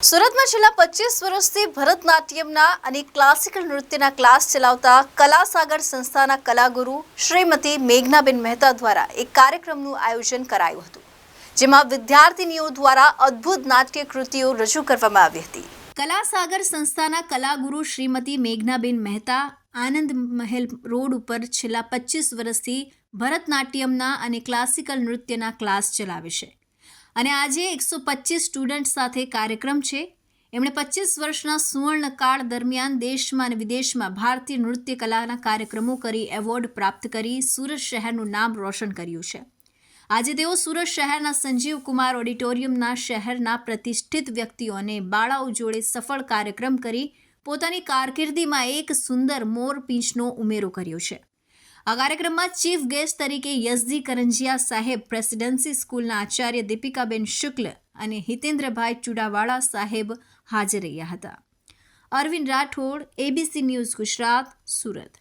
સુરતમાં છેલ્લા પચીસ વર્ષથી ભરતનાટ્યમના અને ક્લાસિકલ નૃત્યના ક્લાસ ચલાવતા કલાસાગર સંસ્થાના કલાગુરુ શ્રીમતી મેઘનાબેન મહેતા દ્વારા એક કાર્યક્રમનું આયોજન કરાયું હતું, જેમાં વિદ્યાર્થીનીઓ દ્વારા અદ્ભુત નાટ્ય કૃતિઓ રજૂ કરવામાં આવી હતી. કલાસાગર સંસ્થાના કલાગુરુ શ્રીમતી મેઘનાબેન મહેતા આનંદ મહેલ રોડ ઉપર છેલ્લા પચીસ વર્ષથી ભરતનાટ્યમના અને ક્લાસિકલ નૃત્યના ક્લાસ ચલાવે છે. અને આજે એકસો પચીસ સ્ટુડન્ટ સાથે કાર્યક્રમ છે. એમણે પચીસ વર્ષના સુવર્ણકાળ દરમિયાન દેશમાં અને વિદેશમાં ભારતીય નૃત્ય કલાના કાર્યક્રમો કરી એવોર્ડ પ્રાપ્ત કરી સુરત શહેરનું નામ રોશન કર્યું છે. આજે તેઓ સુરત શહેરના સંજીવ કુમાર ઓડિટોરિયમના શહેરના પ્રતિષ્ઠિત વ્યક્તિઓને બાળાઓ જોડે સફળ કાર્યક્રમ કરી પોતાની કારકિર્દીમાં એક સુંદર મોર પીંછનો ઉમેરો કર્યો છે. આ કાર્યક્રમમાં ચીફ ગેસ્ટ તરીકે યઝદી કરંજિયા સાહેબ, પ્રેસિડેન્સી સ્કૂલના આચાર્ય દીપિકાબેન શુક્લ અને હિતેન્દ્રભાઈ ચુડાવાળા સાહેબ હાજર રહ્યા હતા. Arvind Rathod ABC news Gujarat, Surat.